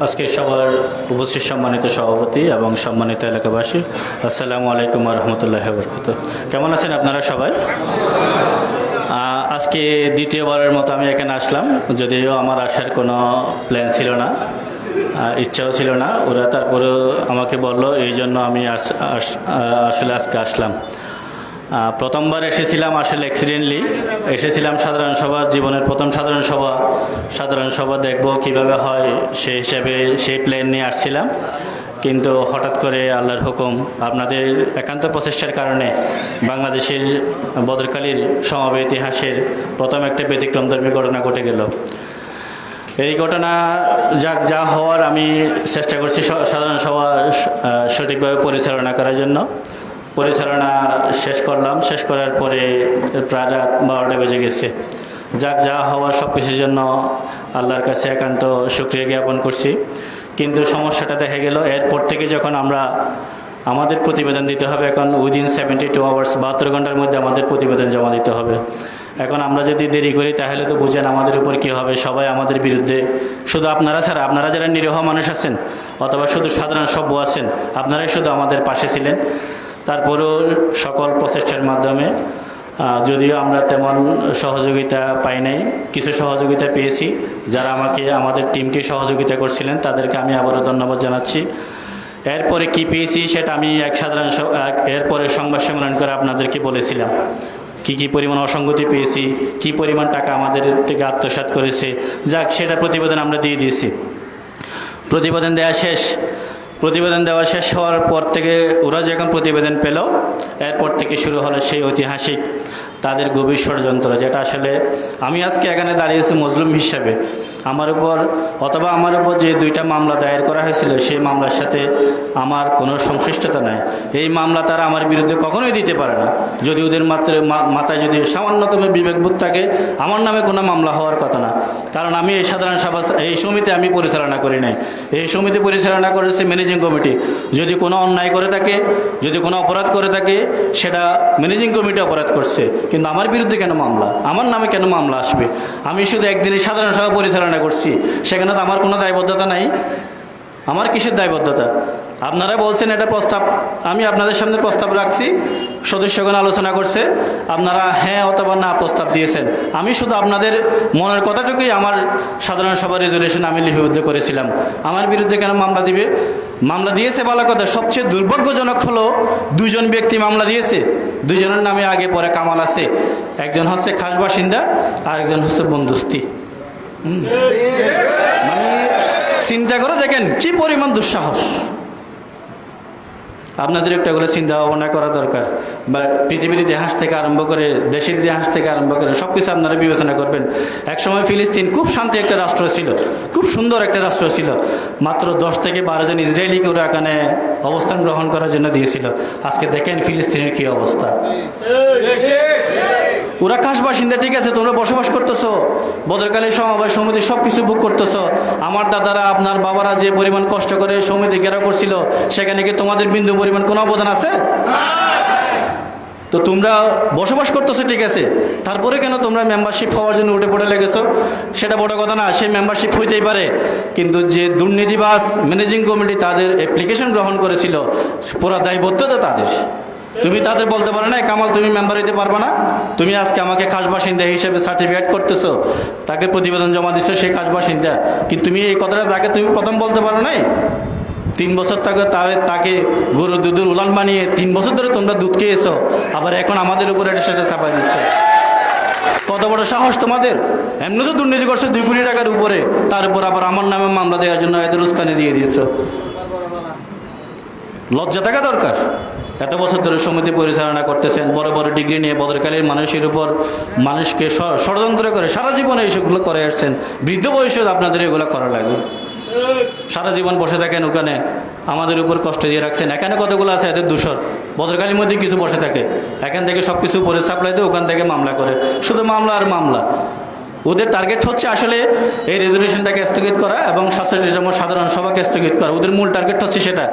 আজকে সবার উপস্থিত সম্মানিত সভাপতি এবং সম্মানিত এলাকাবাসী, আসসালামু আলাইকুম রহমতুল্লাহ বরকত কেমন আছেন আপনারা সবাই? আজকে দ্বিতীয়বারের মতো আমি এখানে আসলাম। যদিও আমার আসার কোনো প্ল্যান ছিল না ইচ্ছাও ছিল না। ওরা তারপরেও আমাকে বলল, এই জন্য আমি আস- আস- আসলে আজকে আসলাম। প্রথমবার এসেছিলাম আসলে অ্যাক্সিডেন্টলি এসেছিলাম সাধারণ সভা, জীবনের প্রথম সাধারণ সভা। সাধারণ সভা দেখব কীভাবে হয় সেই হিসাবে সেই প্ল্যান নিয়ে আসছিলাম। কিন্তু হঠাৎ করে আল্লাহর হুকুম, আপনাদের একান্ত প্রচেষ্টার কারণে বাংলাদেশের বদরকালীর সমাবে ইতিহাসের প্রথম একটা ব্যতিক্রমধর্মী ঘটনা ঘটে গেল। এই ঘটনা যা যা হওয়ার আমি চেষ্টা করছি সাধারণ সভা সঠিকভাবে পরিচালনা করার জন্য। পরিচালনা শেষ করলাম। শেষ করার পরে প্রায় রাত বারোটা বেজে গেছে। যাক, যা হওয়ার সব কিছুর জন্য আল্লাহর কাছে একান্ত সুক্রিয়া জ্ঞাপন করছি। কিন্তু সমস্যাটা দেখা গেল, এরপর থেকে যখন আমরা আমাদের প্রতিবেদন দিতে হবে, এখন উইদিন সেভেন্টি টু আওয়ার্স বাহাত্তর ঘণ্টার মধ্যে আমাদের প্রতিবেদন জমা দিতে হবে। এখন আমরা যদি দেরি করি, তাহলে তো বুঝেন আমাদের উপর কি হবে, সবাই আমাদের বিরুদ্ধে। শুধু আপনারা ছাড়া, আপনারা যারা নিরীহ মানুষ আছেন, অথবা শুধু সাধারণ সভ্য আছেন, আপনারাই শুধু আমাদের পাশে ছিলেন। তারপরেও সকল প্রচেষ্টার মাধ্যমে যদিও আমরা তেমন সহযোগিতা পাই নাই, কিছু সহযোগিতা পেয়েছি। যারা আমাকে, আমাদের টিমকে সহযোগিতা করছিলেন, তাদেরকে আমি আবারও ধন্যবাদ জানাচ্ছি। এরপরে কি পেয়েছি সেটা আমি এক সাধারণ এরপরে সংবাদ সম্মেলন করে আপনাদেরকে বলেছিলাম। কি কি পরিমাণ অসঙ্গতি পেয়েছি, কি পরিমাণ টাকা আমাদের থেকে আত্মসাৎ করেছে, যাক সেটা প্রতিবেদন আমরা দিয়ে দিয়েছি। প্রতিবেদন দেওয়া শেষ। প্রতিবেদন দেওয়া শেষ হওয়ার পর থেকে ওরা যখন প্রতিবেদন পেল, এরপর থেকে শুরু হলো সেই ঐতিহাসিক তাদের গভীর ষড়যন্ত্র, যেটা আসলে আমি আজকে এখানে দাঁড়িয়েছি মজলুম হিসাবে। আমার উপর অথবা আমার উপর যে দুইটা মামলা দায়ের করা হয়েছিল, সেই মামলার সাথে আমার কোনো সংশ্লিষ্টতা নাই। এই মামলা তারা আমার বিরুদ্ধে কখনোই দিতে পারে না। যদি ওদের মাত্র মাথায় যদি সামান্যতম বিবেকবোধ থাকে, আমার নামে কোনো মামলা হওয়ার কথা না। কারণ আমি এই সাধারণ সভা এই সমিতি আমি পরিচালনা করি নাই। এই সমিতি পরিচালনা করেছে ম্যানেজিং কমিটি। যদি কোনো অন্যায় করে থাকে, যদি কোনো অপরাধ করে থাকে, সেটা ম্যানেজিং কমিটি অপরাধ করছে। কিন্তু আমার বিরুদ্ধে কেন মামলা? আমার নামে কেন মামলা আসবে? আমি শুধু একদিনই সাধারণ সভা পরিচালনা করছি। সেখানে তো আমার কোনো দায়বদ্ধতা নাই। আমার কিসের দায়বদ্ধতা? আপনারা বলছেন এটা প্রস্তাব, আমি আপনাদের সামনে প্রস্তাব রাখছি, সদস্যগণ আলোচনা করছে, আপনারা হ্যাঁ অথবা না প্রস্তাব দিয়েছেন। আমি শুধু আপনাদের মনের কথাটুকুই আমার সাধারণ সভা রেজলিউশন আমি লিপিবদ্ধ করেছিলাম। আমার বিরুদ্ধে কেন মামলা দিবে? মামলা দিয়েছে বলা কথা, সবচেয়ে দুর্ভাগ্যজনক হলো দুজন ব্যক্তি মামলা দিয়েছে। দুজনের নামে আগে পরে কামাল আছে। একজন হচ্ছে খাস বাসিন্দা আর একজন হচ্ছে বন্ধুস্তি মানে চিন্তা করে দেখেন, কি পরিমাণ দুঃসাহস। আপনাদের একটু এগুলো চিন্তা ভাবনা করা দরকার। বা পৃথিবীর ইতিহাস থেকে আরম্ভ করে, দেশের ইতিহাস থেকে আরম্ভ করে সব কিছু আপনারা বিবেচনা করবেন। একসময় ফিলিস্তিন খুব শান্তি একটা রাষ্ট্র ছিল, খুব সুন্দর একটা রাষ্ট্র ছিল। মাত্র দশ থেকে বারো জন ইসরায়েলিকে ওরা এখানে অবস্থান গ্রহণ করার জন্য দিয়েছিল। আজকে দেখেন ফিলিস্তিনের কি অবস্থা। ওরা কাশ বাসিন্দা ঠিক আছে, তোমরা বসবাস করতেছো। বদরকালী সমবায় সমিতি সব কিছু বুক করতেছো। আমার দাদারা, আপনার বাবারা যে পরিমাণ কষ্ট করে সমিতি ঘেরাও করছিল, সেখানে কি তোমাদের বিন্দু পরিমাণ কোনো অবদান আছে? তো তোমরা বসবাস করতেছো, ঠিক আছে। তারপরে কেন তোমরা মেম্বারশিপ হওয়ার জন্য উঠে পড়ে লেগেছো? সেটা বড় কথা না, সেই মেম্বারশিপ হইতেই পারে। কিন্তু যে দুর্নীতিবাস ম্যানেজিং কমিটি তাদের অ্যাপ্লিকেশন গ্রহণ করেছিল, পুরা দায়বদ্ধতা তাদের। তুমি তাদের বলতে পারো না কামাল তুমি মেম্বার হইতে পারবে না। তুমি আজকে আমাকে খাস বাসিন্দা হিসেবে সার্টিফিকেট করতেছো, তাকে প্রতিবেদন জমা দিচ্ছ সেই খাস বাসিন্দা। কিন্তু তুমি এই কথাটা তাকে তুমি প্রথম বলতে পারো নাই? তিন বছর তাকে তাকে তাকে গরু দুধের উলান বানিয়ে তিন বছর ধরে তোমরা দুধ খেয়েছো, আবার এখন আমাদের উপরে এটা সেটা চাপাই দিচ্ছ। কত বড় সাহস তোমাদের? এমনি তো দুর্নীতি করছ দুই কোটি টাকার উপরে, তার উপর আবার আমার নামে মামলা দেওয়ার জন্য এদের উস্কানি দিয়ে দিয়েছ। লজ্জা থাকা দরকার। এত বছর ধরে সমিতি পরিচালনা করতেছেন, বড় বড় ডিগ্রি নিয়ে বদরকালীর মানুষের উপর মানুষকে ষড়যন্ত্র করে সারা জীবনে এইসবগুলো করে আসছেন। বৃদ্ধ বয়সে আপনাদের এগুলো করা লাগে। সারা জীবন বসে থাকেন ওখানে, আমাদের উপর কষ্ট দিয়ে রাখছেন। এখানে কতগুলো আছে? এদের দূষর বদরকালীর মধ্যে কিছু বসে থাকে। এখান থেকে সব কিছু পরে সাপ্লাই দিয়ে, ওখান থেকে মামলা করে। শুধু মামলা আর মামলা। ওদের টার্গেট হচ্ছে আসলে এই রেজলিউশনটাকে স্থগিত করা এবং স্বাস্থ্য যেমন সাধারণ সভাকে স্থগিত করা। ওদের মূল টার্গেট হচ্ছে সেটা।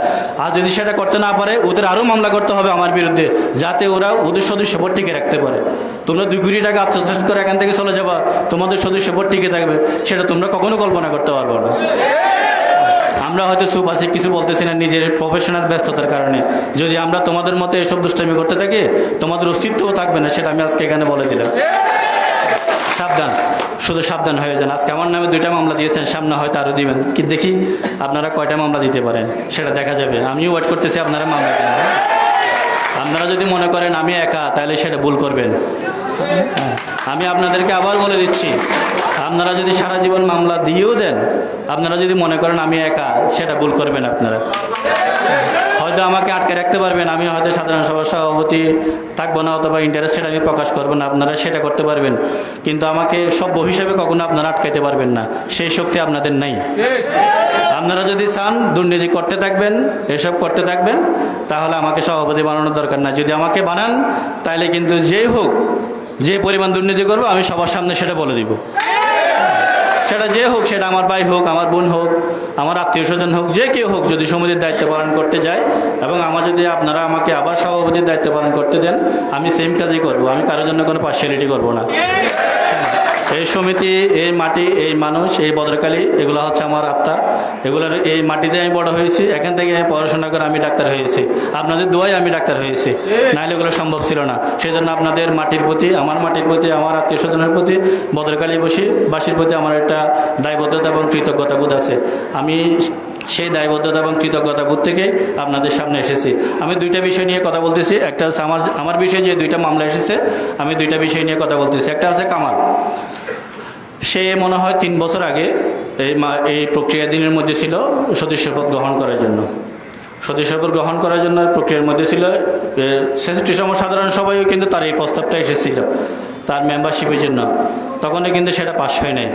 আর যদি সেটা করতে না পারে, ওদের আরও মামলা করতে হবে আমার বিরুদ্ধে, যাতে ওরা ওদের সদস্য ভোট টিকে রাখতে পারে। তোমরা দুই কোটি টাকা আত্মসাৎ করে এখান থেকে চলে যাবা, তোমাদের সদস্য ভোট টিকে থাকবে, সেটা তোমরা কখনো কল্পনা করতে পারবে না। আমরা হয়তো সুপ আছি, কিছু বলতেছি না নিজের প্রফেশনাল ব্যস্ততার কারণে। যদি আমরা তোমাদের মতো এসব দুষ্টামি করতে থাকি, তোমাদের অস্তিত্বও থাকবে না, সেটা আমি আজকে এখানে বলে দিলাম। সাবধান। শুধু সাবধান হয়ে যান। আজকে আমার নামে দুইটা মামলা দিয়েছেন, সামনে হয়তো আরও দিবেন। কি দেখি আপনারা কয়টা মামলা দিতে পারেন? সেটা দেখা যাবে। আমিও ওয়েট করতেছি আপনারা মামলা আপনারা যদি মনে করেন আমি একা, তাহলে সেটা ভুল করবেন। আমি আপনাদেরকে আবার বলে দিচ্ছি, আপনারা যদি সারা জীবন মামলা দিয়েও দেন, আপনারা যদি মনে করেন আমি একা, সেটা ভুল করবেন আপনারা। হয়তো আমাকে আটকে রাখতে পারবেন, আমি হয়তো সাধারণ সভার সভাপতি থাকব না অথবা ইন্টারেস্টেড আমি প্রকাশ করব না, আপনারা সেটা করতে পারবেন। কিন্তু আমাকে সভ্য হিসেবে কখনো আপনারা আটকাইতে পারবেন না, সেই শক্তি আপনাদের নাই। আপনারা যদি চান দুর্নীতি করতে থাকবেন, এসব করতে থাকবেন, তাহলে আমাকে সভাপতি বানানোর দরকার না যদি আমাকে বানান তাহলে কিন্তু যেই হোক, যে পরিমাণ দুর্নীতি করব, আমি সবার সামনে সেটা বলে দিব। সেটা যে হোক, সেটা আমার ভাই হোক, আমার বোন হোক, আমার আত্মীয় স্বজন হোক, যে কেউ হোক যদি সমিতির দায়িত্ব পালন করতে যায় এবং আমার যদি আপনারা আমাকে আবার সভাপতির দায়িত্ব পালন করতে দেন, আমি সেম কাজই করব, আমি কারোর জন্য কোনো পার্সিয়ালিটি করব না। এই সমিতি, এই মাটি, এই মানুষ, এই ভদ্রকালী, এগুলো হচ্ছে আমার আত্মা। এগুলোর এই মাটিতে আমি বড় হয়েছি, এখান থেকে আমি পড়াশোনা করে আমি ডাক্তার হয়েছি। আপনাদের দোয়াই আমি ডাক্তার হয়েছি। নাহলে এগুলো সম্ভব ছিল না। সেই জন্য আপনাদের মাটির প্রতি, আমার মাটির প্রতি, আমার আত্মীয় স্বজনের প্রতি, ভদ্রকালী বসি, বাসীর প্রতি আমার একটা দায়বদ্ধতা এবং কৃতজ্ঞতা বোধ আছে। আমি সেই দায়বদ্ধতা এবং কৃতজ্ঞতা বোধ থেকে আপনাদের সামনে এসেছি। আমি দুইটা বিষয় নিয়ে কথা বলতেছি। একটা আমার আমার বিষয়ে যে দুইটা মামলা এসেছে, আমি দুইটা বিষয় নিয়ে কথা বলতেছি। একটা আছে কামাল। সে মনে হয় তিন বছর আগে এই এই প্রক্রিয়া দিনের মধ্যে ছিল সদস্যপদ গ্রহণ করার জন্য। সদস্যপদ গ্রহণ করার জন্য প্রক্রিয়ার মধ্যে ছিল ছেষট্টি সম সাধারণ সভায়ও কিন্তু তার এই প্রস্তাবটা এসেছিল, তার মেম্বারশিপের জন্য। তখনও কিন্তু সেটা পাশ হয় নাই।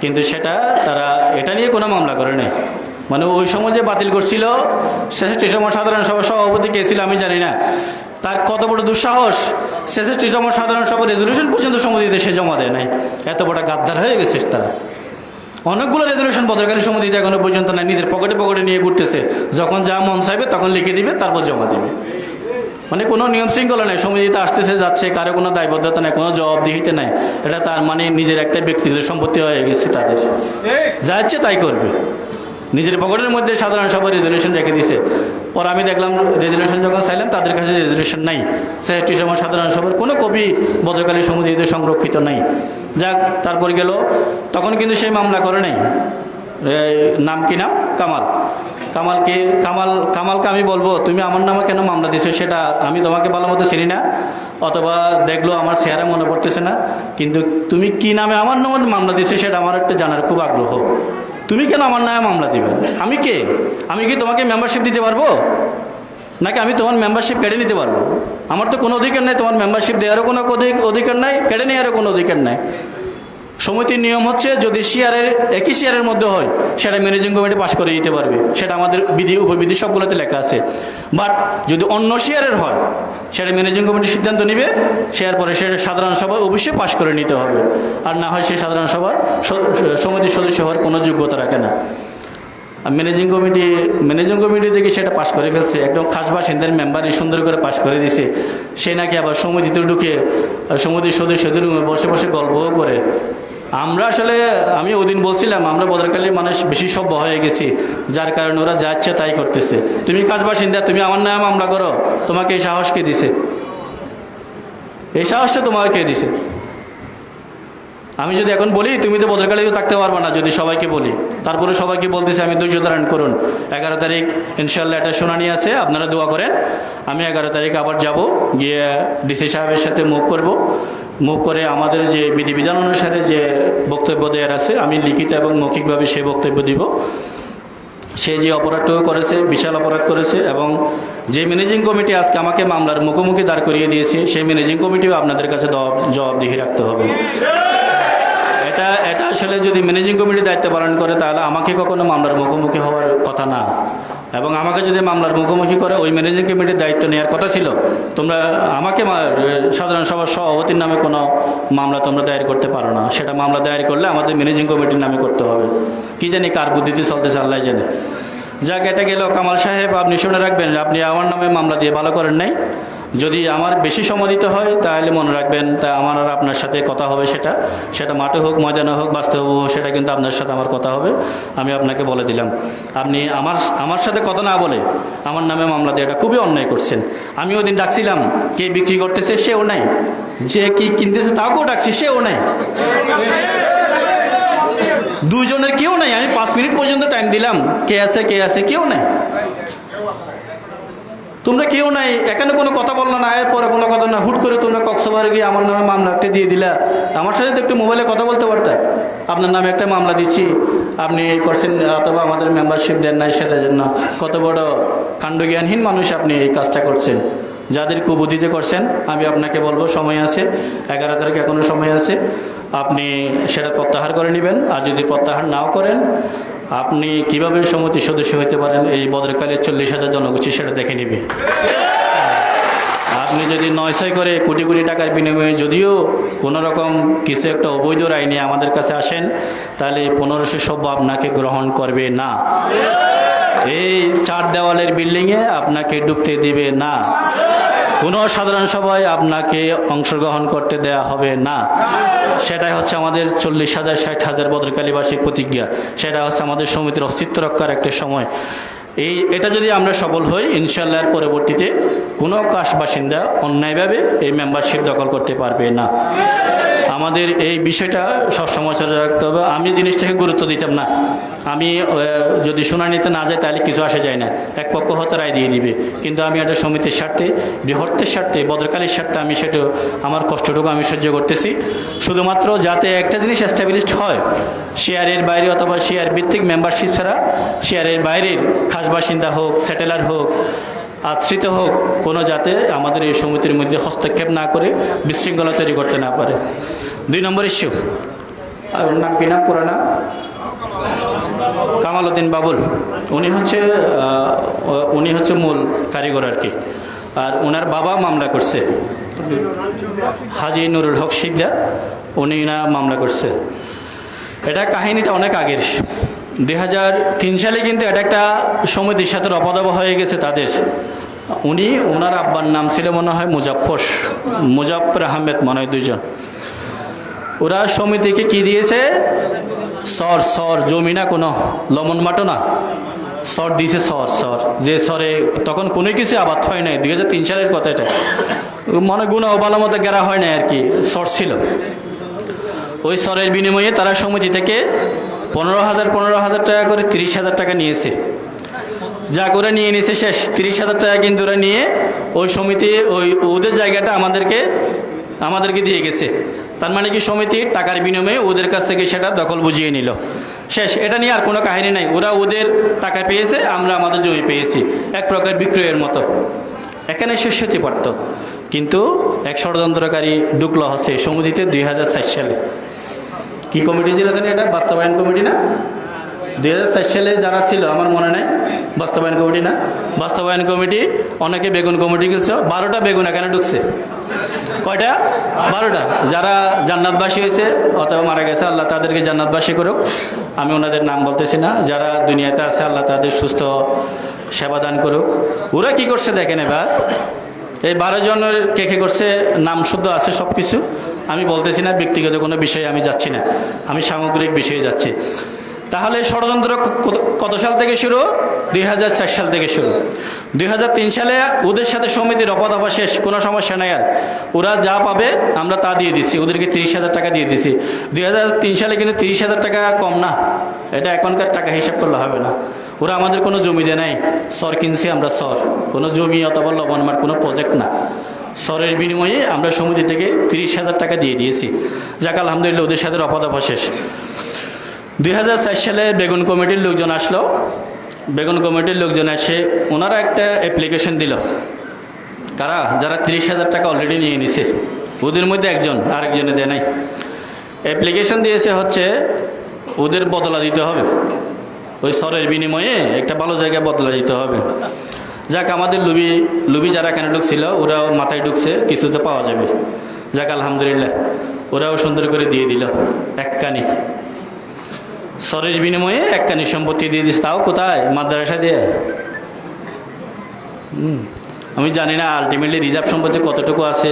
কিন্তু সেটা তারা এটা নিয়ে কোনো মামলা করে নাই। মানে ওই সময় যে বাতিল করছিল ছেষট্টি সম সাধারণ সভার সভাপতি কে ছিল আমি জানি না। তার কত বড় দুঃসাহস? ছেষট্টি সম সাধারণ সভা রেজলিউশন পর্যন্ত সমিতিতে সে জমা দেয় নাই। এত বড় গাদ্দার হয়ে গেছে তারা। অনেকগুলো রেজলিউশন বদরকারী সমিতিতে এখনও পর্যন্ত নাই। নিজের পকেটে পকেটে নিয়ে ঘুরতেছে। যখন যা মন চাইবে তখন লিখে দিবে, তারপর জমা দিবে। মানে কোনো নিয়ম শৃঙ্খলা নেই। সমিতিতে আসতেছে, যাচ্ছে, কারও কোনো দায়বদ্ধতা নেই, কোনো জবাবদিহিতে নাই। এটা তার মানে নিজের একটা ব্যক্তিগত সম্পত্তি হয়ে গেছে তাদের। যা ইচ্ছে তাই করবে। নিজের পকেটের মধ্যে সাধারণ সভা রেজলিউশন রেখে দিছে। পর আমি দেখলাম রেজলিউশন যখন চাইলাম তাদের কাছে রেজলিউশন নাই। সেটি সময় সাধারণ সভার কোনো কপি বদরকালী সমিতিতে সংরক্ষিত নাই। যাক, তারপর গেল, তখন কিন্তু সেই মামলা করে নাই। নাম কি নাম? কামাল। কামালকে কামাল, কামালকে আমি বলব, তুমি আমার নামে কেন মামলা দিছো? সেটা আমি তোমাকে ভালো মতো চিনি না। অথবা দেখল আমার চেহারা মনে পড়তেছে না। কিন্তু তুমি কি নামে আমার নামে মামলা দিছো? সেটা আমার একটা জানার খুব আগ্রহ। তুমি কেন আমার নামে মামলা দিবে? আমি কে? আমি কি তোমাকে মেম্বারশিপ দিতে পারব? নাকি আমি তোমার মেম্বারশিপ কেড়ে নিতে পারব? আমার তো কোনো অধিকার নেই, তোমার মেম্বারশিপ দেওয়ারও কোনো অধিকার নাই, কেড়ে নেওয়ারও কোনো অধিকার নাই। সমিতির নিয়ম হচ্ছে যদি শেয়ারের একই শেয়ারের মধ্যে হয়, সেটা ম্যানেজিং কমিটি পাশ করে দিতে পারবে। সেটা আমাদের বিধি, উপবিধি সবগুলোতে লেখা আছে। বাট যদি অন্য শেয়ারের হয়, সেটা ম্যানেজিং কমিটি সিদ্ধান্ত নিবে শেয়ার পরে সেটা সাধারণ সভায় অবশ্যই পাশ করে নিতে হবে। আর না হয় সে সাধারণ সভার সমিতির সদস্য হওয়ার কোনো যোগ্যতা রাখে না। ম্যানেজিং কমিটি ম্যানেজিং কমিটি থেকে সেটা পাশ করে ফেলছে। একদম খাস বাসিন্দার মেম্বারই সুন্দর করে পাশ করে দিছে। সে নাকি আবার সমিতিতে ঢুকে, সমিতির সদস্যদের রুমে বসে বসে গল্পও করে। আমরা আসলে, আমি ওই দিন বলছিলাম, আমরা বদরকালী মানুষ বেশি সভ্য হয়ে গেছি, যার কারণে ওরা যা ইচ্ছে তাই করতেছে। তুমি কাজ বাসিন্দা তুমি আমার নাম মামলা করো, তোমাকে এই সাহস কে দিছে? এই সাহসটা তোমাকে কে দিছে? আমি যদি এখন বলি, তুমি তো বদরকালীতে থাকতে পারবে না, যদি সবাইকে বলি। তারপরে সবাইকে বলতেছি, আমি ধৈর্য ধারণ করুন। এগারো তারিখ ইনশাল্লাহ একটা শুনানি আছে, আপনারা দোয়া করেন। আমি এগারো তারিখ আবার যাব, গিয়ে ডিসি সাহেবের সাথে মুখ করব। করে আমাদের যে বিধিবিধান অনুসারে যে বক্তব্য দেওয়ার আছে, আমি লিখিত এবং মৌখিকভাবে সে বক্তব্য দিব। সে যে অপরাধটুকু করেছে, বিশাল অপরাধ করেছে এবং যে ম্যানেজিং কমিটি আজকে আমাকে মামলার মুখোমুখি দাঁড় করিয়ে দিয়েছে, সেই ম্যানেজিং কমিটিও আপনাদের কাছে জবাব- জবাবদিহি রাখতে হবে। এটা এটা আসলে যদি ম্যানেজিং কমিটি দায়িত্ব পালন করে, তাহলে আমাকে কখনো মামলার মুখোমুখি হওয়ার কথা না। এবং আমাকে যদি মামলার মুখোমুখি করে ওই ম্যানেজিং কমিটির দায়িত্ব নেওয়ার কথা ছিল, তোমরা আমাকে সাধারণ সভার সভাপতির নামে কোনো মামলা তোমরা দায়ের করতে পারো না। সেটা মামলা দায়ের করলে আমাদের ম্যানেজিং কমিটির নামে করতে হবে। কি জানি কার বুদ্ধিতে চলতে আল্লাহ জানে। যাক, এটা গেল কামাল সাহেব, আপনি শুনে রাখবেন, আপনি আমার নামে মামলা দিয়ে ভালো করেন নাই। যদি আমার বেশি সময় দিতে হয়, তাহলে মনে রাখবেন, তা আমার আর আপনার সাথে কথা হবে সেটা। সেটা মাঠে হোক, ময়দানে হোক বাস্তব হোক, সেটা কিন্তু আপনার সাথে আমার কথা হবে। আমি আপনাকে বলে দিলাম। আপনি আমার আমার সাথে কথা না বলে আমার নামে মামলা দিয়ে এটা খুবই অন্যায় করছেন। আমি ওই দিন ডাকছিলাম, কে বিক্রি করতেছে সেও নাই। যে কি কিনতেছে তাকেও ডাকছি, সেও নাই। দুজনের কেউ নাই। আমি পাঁচ মিনিট পর্যন্ত টাইম দিলাম, কে আছে কে আছে, কেউ নাই। তোমরা কেউ নাই, এখানে কোনো কথা বলল না, এরপরে কোনো কথা না, হুট করে তোমরা কক্সবাজারে গিয়ে আমার নামে মামলা একটা দিয়ে দিলা। আমার সাথে তো একটু মোবাইলে কথা বলতে পারতে। আপনার নামে একটা মামলা দিচ্ছি। আপনি এই করছেন, অথবা আমাদের মেম্বারশিপ দেন নাই সেটার জন্য। কত বড় কাণ্ডজ্ঞানহীন মানুষ আপনি এই কাজটা করছেন। যাদের কুবুদ্ধিতে করছেন, আমি আপনাকে বলব, সময় আছে। এগারো তারিখ এখনও সময় আছে। আপনি সেটা প্রত্যাহার করে নেবেন। আর যদি প্রত্যাহার নাও করেন, আপনি কীভাবে সমিতি সদস্য হতে পারেন? এই বদরকালের চল্লিশ হাজার জনগোষ্ঠী সেটা দেখে নিবে। আপনি যদি নয় ছয় করে কোটি কোটি টাকার বিনিময়ে যদিও কোনো রকম কিছু একটা অবৈধ রায় নিয়ে আমাদের কাছে আসেন, তাহলে পনেরোশো সভ্য আপনাকে গ্রহণ করবে না। এই চার দেওয়ালের বিল্ডিংয়ে আপনাকে ডুবতে দিবে না। কোনো সাধারণ সভায় আপনাকে অংশগ্রহণ করতে দেয়া হবে না। সেটাই হচ্ছে আমাদের চল্লিশ হাজার, ষাট হাজার বদরকালীবাসীর প্রতিজ্ঞা। সেটা হচ্ছে আমাদের সমিতির অস্তিত্ব রক্ষার একটা সময়। এই, এটা যদি আমরা সফল হই ইনশাল্লাহ পরবর্তীতে কোনো কাশ বাসিন্দা অন্যায়ভাবে এই মেম্বারশিপ দখল করতে পারবে না। আমাদের এই বিষয়টা সবসময় চলে রাখতে হবে। আমি জিনিসটাকে গুরুত্ব দিতাম না। আমি যদি শুনানিতে না যায় তাহলে কিছু আসে যায় না। এক পক্ষ হতে রায় দিয়ে দিবে। কিন্তু আমি একটা সমিতির স্বার্থে, বৃহত্তের স্বার্থে, বদরকালীর স্বার্থে আমি সেটা, আমার কষ্টটুকু আমি সহ্য করতেছি। শুধুমাত্র যাতে একটা জিনিস এস্টাবলিশড হয় শেয়ারের বাইরে অথবা শেয়ার ভিত্তিক মেম্বারশিপ ছাড়া শেয়ারের বাইরের খাস বাসিন্দা হোক সেটেলার হোক আশ্রিত হোক, কোনো যাতে আমাদের এই সমিতির মধ্যে হস্তক্ষেপ না করে বিশৃঙ্খলা তৈরি করতে না পারে। দুই নম্বর ইস্যু। নাম কি নাম পুরা নাম কামাল উদ্দিন বাবুল। উনি হচ্ছে উনি হচ্ছে মূল কারিগর আর কি। আর ওনার বাবা মামলা করছে। হাজি নুরুল হক শিকদার, উনি না মামলা করছে। এটা কাহিনীটা অনেক আগের। দুই হাজার তিন সালে কিন্তু এটা একটা সমিতির সাথে রপাদবা হয়ে গেছে তাদের। উনি ওনার আব্বার নাম ছিল মনে হয় মুজাফর মুজাফর আহমেদ মনে হয় দুজন ওরা সমিতিকে কি দিয়েছে? সর সর, জমি না কোনো, লমন মাটো না। সর দিয়েছে সর সর। যে সরে তখন কোনো কিছু আবাদ হয় নাই, দুই হাজার তিন সালের কথা এটা। মনে গুণা ও ভালো মতো গেরা হয় না আর কি, সর ছিল। ওই সরের বিনিময়ে তারা সমিতি থেকে পনেরো হাজার পনেরো হাজার টাকা করে তিরিশ হাজার টাকা নিয়েছে। যা করে নিয়ে নিয়েছে শেষ। তিরিশ হাজার টাকা কিন্তু ওরা নিয়ে ওই সমিতি, ওই ওদের জায়গাটা আমাদেরকে আমাদেরকে দিয়ে গেছে। তার মানে কি সমিতি টাকার বিনিময়ে ওদের কাছ থেকে সেটা দখল বুঝিয়ে নিল। শেষ, এটা নিয়ে আর কোনো কাহিনী নাই। ওরা ওদের টাকা পেয়েছে, আমরা আমাদের জমি পেয়েছি। এক প্রকার বিক্রয়ের মতো। এখানে শেষ হতে পারত। কিন্তু এক ষড়যন্ত্রকারী ঢুকলো হচ্ছে সমিতিতে দুই হাজার ষাট সালে। কি কমিটি ছিল এটা? বাস্তবায়ন কমিটি না? দুই হাজার চার সালে যারা ছিল, আমার মনে নেই, বাস্তবায়ন কমিটি না? বাস্তবায়ন কমিটি, অনেকে বেগুন কমিটি গেছে বারোটা বেগুন এখানে ঢুকছে। কয়টা? বারোটা। যারা জান্নাতবাসী হয়েছে, অথবা মারা গেছে, আল্লাহ তাদেরকে জান্নাতবাসী করুক। আমি ওনাদের নাম বলতেছি না, যারা দুনিয়াতে আছে, আল্লাহ তাদের সুস্থ সেবা দান করুক। ওরা কি করছে দেখেন এবার? এই বারো জনের কে কে করছে, নাম শুদ্ধ আছে সব কিছু আমি বলতেছি না, ব্যক্তিগত কোনো বিষয়ে আমি যাচ্ছি না। আমি সামগ্রিক বিষয়ে যাচ্ছি। তাহলে ষড়যন্ত্র কত- সাল থেকে শুরু? দুই হাজার চার সাল থেকে শুরু। দুই হাজার তিন সালে ওদের সাথে সমিতির অপদপা শেষ, কোনো সমস্যা নাই আর। ওরা যা পাবে আমরা তা দিয়ে দিচ্ছি, ওদেরকে তিরিশ হাজার টাকা দিয়ে দিচ্ছি। দুই সালে কিন্তু তিরিশ হাজার টাকা কম না। এটা এখনকার টাকা হিসাব করলে হবে না। ওরা আমাদের কোনো জমি দেয় নাই। সর কিনছি আমরা সর। কোনো জমি অথবা লবণমার কোনো প্রজেক্ট না। সরের বিনিময়ে আমরা সমিতি থেকে তিরিশ হাজার টাকা দিয়ে দিয়েছি। যাক, আলহামদুলিল্লাহ, ওদের সাথে রপাদপা শেষ। দুই সালে বেগুন কমিটির লোকজন আসলো। বেগুন কমিটির লোকজন এসে ওনারা একটা অ্যাপ্লিকেশন দিল। কারা? যারা তিরিশ হাজার টাকা অলরেডি নিয়ে নিছে। ওদের মধ্যে একজন, আরেকজনে দেয় নাই। অ্যাপ্লিকেশন দিয়েছে হচ্ছে, ওদের বদলা দিতে হবে। ওই সরের বিনিময়ে একটা ভালো জায়গায় বদলা দিতে হবে। যাক, আমাদের লুবি লুবি যারা এখানে ঢুকছিল, ওরাও মাথায় ঢুকছে, কিছুতে পাওয়া যাবে। যাক, আলহামদুলিল্লাহ, ওরাও সুন্দর করে দিয়ে দিল। এক কানি সরের বিনিময়ে এক কানি সম্পত্তি দিয়ে দিস, তাও কোথায়? মাদ্রাসা দিয়ে। আমি জানি না আলটিমেটলি রিজার্ভ সম্পত্তি কতটুকু আছে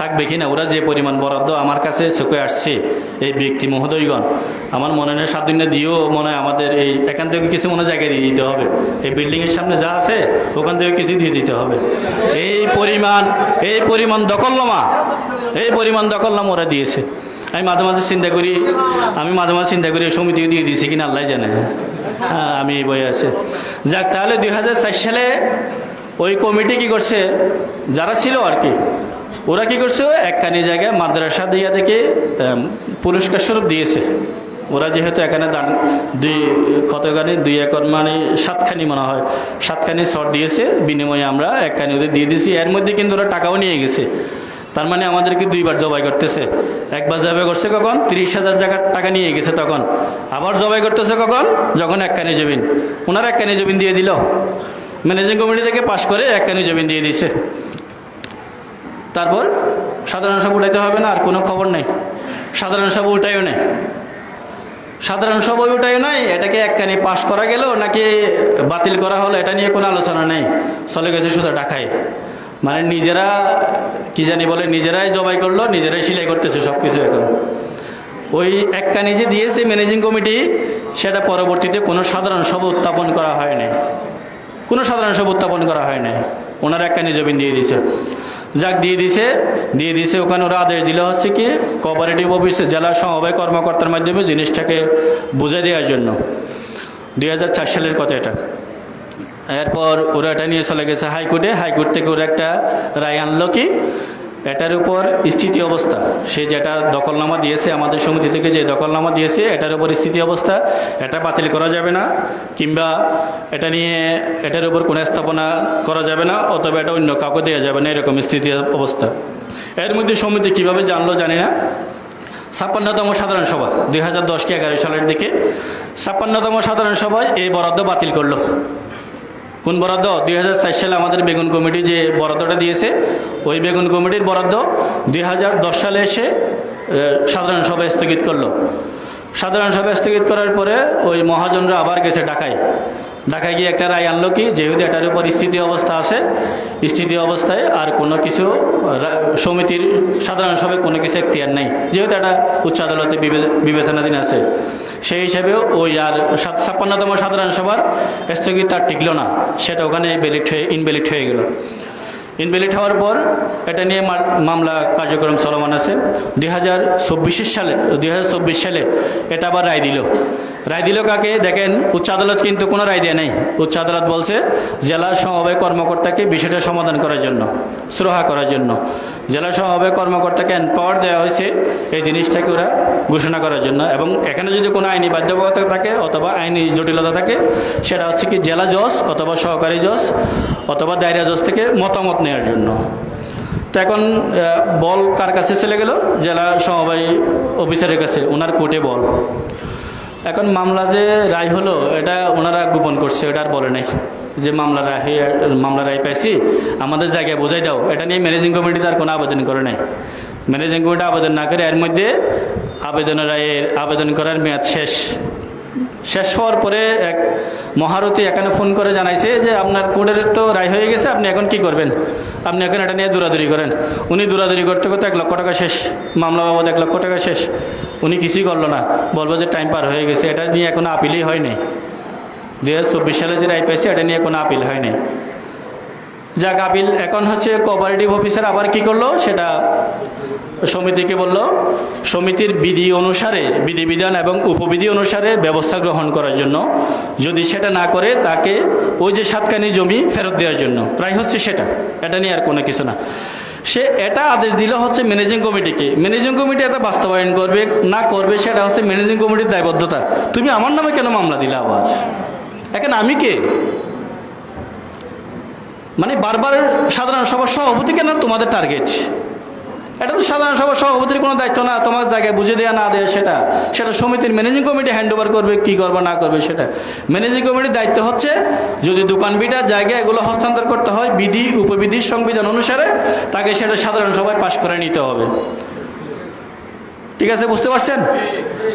থাকবে কি না ওরা যে পরিমাণ বরাদ্দ আমার কাছে চোখে আসছে, এই ব্যক্তি মহোদয়গণ। আমার মনে হয় সাত দিনে দিয়েও মনে হয় আমাদের এই, এখান থেকে কিছু মনে জায়গায় দিয়ে দিতে হবে। এই বিল্ডিংয়ের সামনে যা আছে, ওখান থেকে কিছু দিয়ে দিতে হবে। এই পরিমাণ এই পরিমাণ দখলনামা এই পরিমাণ দখলনামা ওরা দিয়েছে। আমি মাঝে মাঝে চিন্তা করি, আমি মাঝে মাঝে চিন্তা করি সমিতিও দিয়ে দিয়েছি কিনা আল্লাহ জানে। হ্যাঁ আমি এই বই আছে। যাক, তাহলে দু হাজার চার সালে ওই কমিটি কি করছে? যারা ছিল আর কি, ওরা কি করছে? একখানি জায়গায় মাদ্রাসা দিয়া থেকে পুরস্কার স্বরূপ দিয়েছে। ওরা যেহেতু এখানে দান, দুই, কতখানি, দুই একর মানে সাতখানি মনে হয়, সাতখানি শট দিয়েছে। বিনিময়ে আমরা একখানি ওদের দিয়ে দিয়েছি। এর মধ্যে কিন্তু ওরা টাকাও নিয়ে গেছে। তার মানে আমাদেরকে দুইবার জবাই করতেছে। একবার জবাই করছে কখন? তিরিশ হাজার টাকা টাকা নিয়ে গেছে তখন। আবার জবাই করতেছে কখন? যখন একখানি জমিন। ওনার একখানি জমিন দিয়ে দিল। ম্যানেজিং কমিটি থেকে পাশ করে একখানি জমিন দিয়ে দিয়েছে তারপর সাধারণ সভা উঠাইতে হবে না, আর কোনো খবর নেই। সাধারণ সভা উঠাইও নেই। সাধারণ সভা উঠাইও নাই, এটাকে একখানি পাশ করা গেল, নাকি বাতিল করা হলো, এটা নিয়ে কোনো আলোচনা নেই। চলে গেছে সুতা ঢাকায়। মানে নিজেরা, কি জানি বলে, নিজেরাই জবাই করল, নিজেরাই সিলাই করতেছে সব কিছু এখন। ওই একখানি যে দিয়েছে ম্যানেজিং কমিটি সেটা পরবর্তীতে কোনো সাধারণ সভা উত্থাপন করা হয় নাই কোনো সাধারণ সভা উত্থাপন করা হয় নাই ওনারা একখানি জমিন দিয়ে দিয়েছে। যাক, দিয়ে দিছে দিয়ে দিছে ওখানে ওরা আদেশ দিলে হচ্ছে কি কোঅপারেটিভ অফিসে জেলা সমবায় কর্মকর্তার মাধ্যমে জিনিসটাকে বুঝে দেওয়ার জন্য। দু হাজার চার সালের কথা এটা। এরপর ওরা এটা নিয়ে চলে গেছে হাইকোর্টে। হাইকোর্ট থেকে ওরা একটা রায় আনলো কি? এটার উপর স্থিতি অবস্থা। সে যেটা দখলনামা দিয়েছে আমাদের সমিতি থেকে যে দখলনামা দিয়েছে, এটার উপর স্থিতি অবস্থা। এটা বাতিল করা যাবে না, কিংবা এটা নিয়ে এটার উপর কোনো স্থাপনা করা যাবে না, অথবা এটা অন্য কাউকে দেওয়া যাবে না, এরকম স্থিতি অবস্থা। এর মধ্যে সমিতি কীভাবে জানলো জানি না। ছাপ্পান্নতম সাধারণ সভা, দুই হাজার দশ কি এগারো সালের দিকে। ছাপ্পান্নতম সাধারণ সভায় এই বরাদ্দ বাতিল করল। কোন বরাদ্দ? দুই হাজার চার সালে আমাদের বেগুন কমিটি যে বরাদ্দটা দিয়েছে, ওই বেগুন কমিটির বরাদ্দ দুই হাজার দশ সালে এসে সাধারণ সভায় স্থগিত করল। সাধারণ সভায় স্থগিত করার পরে ওই মহাজনরা আবার গেছে ঢাকায়। ঢাকায় গিয়ে একটা রায় আনলো কি, যেহেতু এটার উপর স্থিতি অবস্থা আছে, স্থিতি অবস্থায় আর কোনো কিছু সমিতির, সাধারণ সভায় কোনো কিছু এখতিয়ার নেই। যেহেতু এটা উচ্চ আদালতে বিবে- বিবেচনাধীন আছে। সেই হিসাবে ওই আর ছাপ্পান্নতম সাধারণ সভার স্থগিত আর টিকলো না। সেটা ওখানে বেলিট হয়ে ইনভ্যালিড হয়ে গেল। ইনভ্যালিড হওয়ার পর এটা নিয়ে মামলা কার্যক্রম চলমান আছে। দুই হাজার সালে দুই হাজার চব্বিশ সালে এটা আবার রায় দিল। রায় দিল কাকে? দেখেন, উচ্চ আদালত কিন্তু কোনো রায় দেয় নেই। উচ্চ আদালত বলছে, জেলা সমবায় কর্মকর্তাকে বিষয়টা সমাধান করার জন্য শ্রোহা করার জন্য। জেলা সমবায় কর্মকর্তাকে এনপাওয়ার দেওয়া হয়েছে এই জিনিসটাকে ওরা ঘোষণা করার জন্য। এবং এখানে যদি কোনো আইনি বাধ্যবাধকতা থাকে অথবা আইনি জটিলতা থাকে, সেটা হচ্ছে কি জেলা জজ অথবা সহকারী জজ অথবা দায়রা জজ থেকে মতামত নেওয়ার জন্য। তো এখন বল কার কাছে চলে গেল? জেলা সমবায় অফিসারের কাছে, ওনার কোর্টে বল। এখন মামলা যে রায় হলো, এটা ওনারা গোপন করছে, এটা আর বলে নাই। যে মামলা রায় মামলা রায় পাইছি, আমাদের জায়গায় বোঝাই দাও। এটা নিয়ে ম্যানেজিং কমিটিতে তার কোনো আবেদন করে নাই। ম্যানেজিং কমিটি আবেদন না করে এর মধ্যে আবেদনের রায়ের আবেদন করার মেয়াদ শেষ। শেষ হওয়ার পরে এক মহারথী এখানে ফোন করে জানাইছে যে, আপনার কোর্টের তো রায় হয়ে গেছে, আপনি এখন কি করবেন? আপনি এখন এটা নিয়ে দৌড়াদৌড়ি করেন। উনি দৌড়াদৌড়ি করতে করতে এক লক্ষ টাকা শেষ। মামলা বাবদ এক লক্ষ টাকা শেষ। উনি কিছুই করল না। বলব যে টাইম পার হয়ে গেছে। এটা নিয়ে এখন আপিলই হয়নি দুই হাজার চব্বিশ সালে যে রায় পাইছে, এটা নিয়ে কোনো আপিল হয়নি যাক, আপিল এখন হচ্ছে কোঅপারেটিভ অফিসার আবার কি করল, সেটা সমিতিকে বলল, সমিতির বিধি অনুসারে বিধিবিধান এবং উপবিধি অনুসারে ব্যবস্থা গ্রহণ করার জন্য, যদি সেটা না করে, তাকে ওই যে সাতকানি জমি ফেরত দেওয়ার জন্য। প্রায় হচ্ছে সেটা, এটা নিয়ে আর কোনো কিছু না। সে এটা আদেশ দিল হচ্ছে ম্যানেজিং কমিটিকে ম্যানেজিং কমিটি এটা বাস্তবায়ন করবে, না করবে, সেটা হচ্ছে ম্যানেজিং কমিটির দায়বদ্ধতা। তুমি আমার নামে কেন মামলা দিলে আবার? এখন আমি কে? মানে বারবার সাধারণ সভার সভাপতি কেন? তোমাদের টার্গেট এটা তো সাধারণ সভার সভাপতির কোনো দায়িত্ব না তোমার জায়গায় বুঝে দেওয়া না দেওয়া সেটা। সেটা সমিতির ম্যানেজিং কমিটি হ্যান্ড ওভার করবে, কী করবে, না করবে সেটা। ম্যানেজিং কমিটির দায়িত্ব হচ্ছে যদি দোকান বিটার জায়গায় এগুলো হস্তান্তর করতে হয়, বিধি, উপবিধি, সংবিধান অনুসারে, তাকে সেটা সাধারণ সভায় পাশ করে নিতে হবে। ঠিক আছে, বুঝতে পারছেন?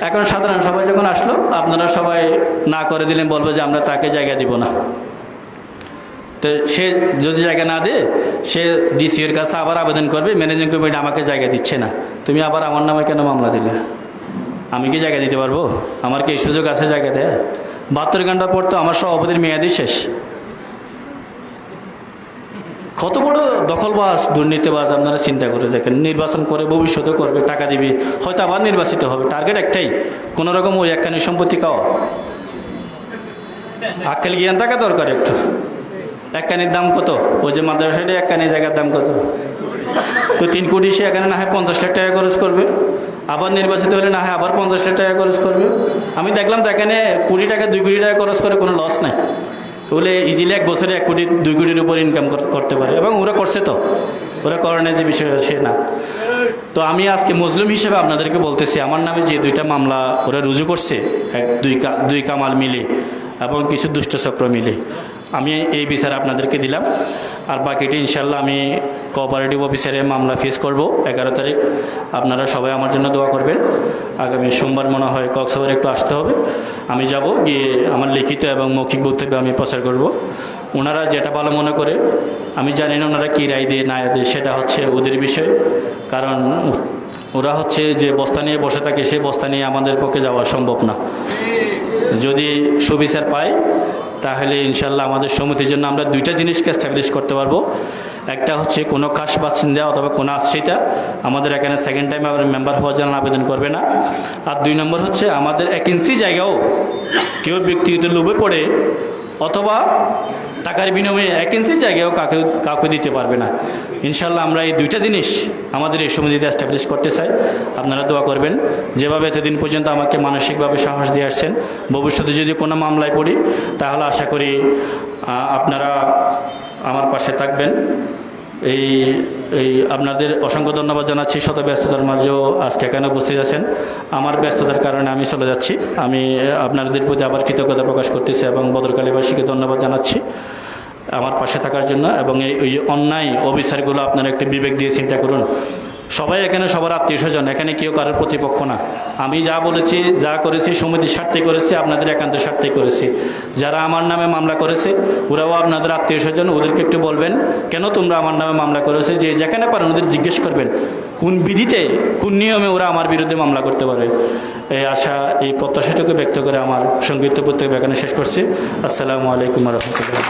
এখন সাধারণ সবাই যখন আসলো, আপনারা সবাই না করে দিলেন, বলবে যে আমরা তাকে জায়গা দিব না। তো সে যদি জায়গা না দেয়, সে ডিসি এর কাছে আবার আবেদন করবে, ম্যানেজিং কমিটি আমাকে জায়গা দিচ্ছে না। তুমি আবার আমার নামে কেন মামলা দিলে? আমি কি জায়গা দিতে পারব? আমার কি সুযোগ আছে জায়গা দেয়? বাহাত্তর ঘণ্টা পর তো আমার সভাপতির মেয়াদি শেষ। কত বড় দখলবাজ দুর্নীতিবাজ আপনারা চিন্তা করে দেখেন। নির্বাচন করে ভবিষ্যতে করবে, টাকা দিবে। হয়তো আবার নির্বাচিত হবে। টার্গেট একটাই, কোনো রকম ওই একখানি সম্পত্তি খাওয়া। আক্কেল জ্ঞান থাকা দরকার একটু। একখানির দাম কত? ওই যে মাদ্রাসাটা, একখানি জায়গার দাম কত? তো তিন কোটি সে এখানে না হয় পঞ্চাশ লাখ টাকা খরচ করবে। আবার নির্বাচিত হলে না হয় আবার পঞ্চাশ লাখ টাকা খরচ করবে। আমি দেখলাম তো এখানে কোটি টাকা, দুই কোটি টাকা খরচ করে কোনো লস নাই। বলে ইজিলি এক বছরে এক কোটি, দুই কোটির উপর ইনকাম করতে পারে। এবং ওরা করছে তো। ওরা করণের যে বিষয় সে না। তো আমি আজকে মুসলিম হিসেবে আপনাদেরকে বলতেছি, আমার নামে যে দুইটা মামলা ওরা রুজু করছে, এক, দুই দুই কামাল মিলে এবং কিছু দুষ্টচক্র মিলে। আমি এই বিচার আপনাদেরকে দিলাম। আর বাকিটি ইনশাল্লাহ আমি কোঅপারেটিভ অফিসারে মামলা ফেস করব। এগারো তারিখ আপনারা সবাই আমার জন্য দোয়া করবেন। আগামী সোমবার মনে হয় কক্সবাজার একটু আসতে হবে। আমি যাব গিয়ে আমার লিখিত এবং মৌখিক বক্তব্য আমি প্রচার করব। ওনারা যেটা ভালো মনে করে, আমি জানি না ওনারা কী রায় দিয়ে, না দেয়, সেটা হচ্ছে ওদের বিষয়। কারণ ওরা হচ্ছে যে বস্তা নিয়ে বসে থাকে, সেই বস্তা নিয়ে আমাদের পক্ষে যাওয়া সম্ভব না। যদি সুবিচার পাই তাহলে ইনশাল্লাহ আমাদের সমিতির জন্য আমরা দুইটা জিনিসকে স্ট্যাবলিশ করতে পারব। একটা হচ্ছে কোনো খাস বাসিন্দা অথবা কোনো আশ্রিতা। আমাদের এখানে সেকেন্ড টাইম আমরা মেম্বার হওয়ার জন্য আবেদন করবে না। আর দুই নম্বর হচ্ছে আমাদের এক ইঞ্চি জায়গাও কেউ ব্যক্তিগত লোভে পড়ে অথবা টাকার বিনিময়ে এক ইঞ্চির জায়গাও কাকে, কাউকে দিতে পারবে না। ইনশাল্লাহ আমরা এই দুইটা জিনিস আমাদের এই সময় সমিতিতে অ্যাস্টাবলিশ করতে চাই। আপনারা দোয়া করবেন, যেভাবে এতদিন পর্যন্ত আমাকে মানসিকভাবে সাহস দিয়ে আসছেন, ভবিষ্যতে যদি কোনো মামলায় পড়ি, তাহলে আশা করি আপনারা আমার পাশে থাকবেন। এই এই আপনাদের অসংখ্য ধন্যবাদ জানাচ্ছি শত ব্যস্ততার মাঝেও আজকে এখানে উপস্থিত আছেন। আমার ব্যস্ততার কারণে আমি চলে যাচ্ছি। আমি আপনাদের প্রতি আবার কৃতজ্ঞতা প্রকাশ করতেছি এবং বদরকালীবাসীকে ধন্যবাদ জানাচ্ছি আমার পাশে থাকার জন্য এবং এই অন্যায় অবিচারগুলো আপনারা একটু বিবেক দিয়ে চিন্তা করুন। সবাই এখানে সবার আত্মীয় স্বজন, এখানে কেউ কারোর প্রতিপক্ষ না। আমি যা বলেছি, যা করেছি, সমিতির স্বার্থে করেছি, আপনাদের একান্ত স্বার্থে করেছি। যারা আমার নামে মামলা করেছে, ওরাও আপনাদের আত্মীয় স্বজন, ওদেরকে একটু বলবেন, কেন তোমরা আমার নামে মামলা করেছে? যে যেখানে পারেন ওদের জিজ্ঞেস করবেন, কোন বিধিতে, কোন নিয়মে ওরা আমার বিরুদ্ধে মামলা করতে পারে। এই আশা, এই প্রত্যাশাটুকু ব্যক্ত করে আমার সংক্ষিপ্ত প্রত্যেক এখানে শেষ করছি। আসসালামু আলাইকুম রহমতুল্লাহ।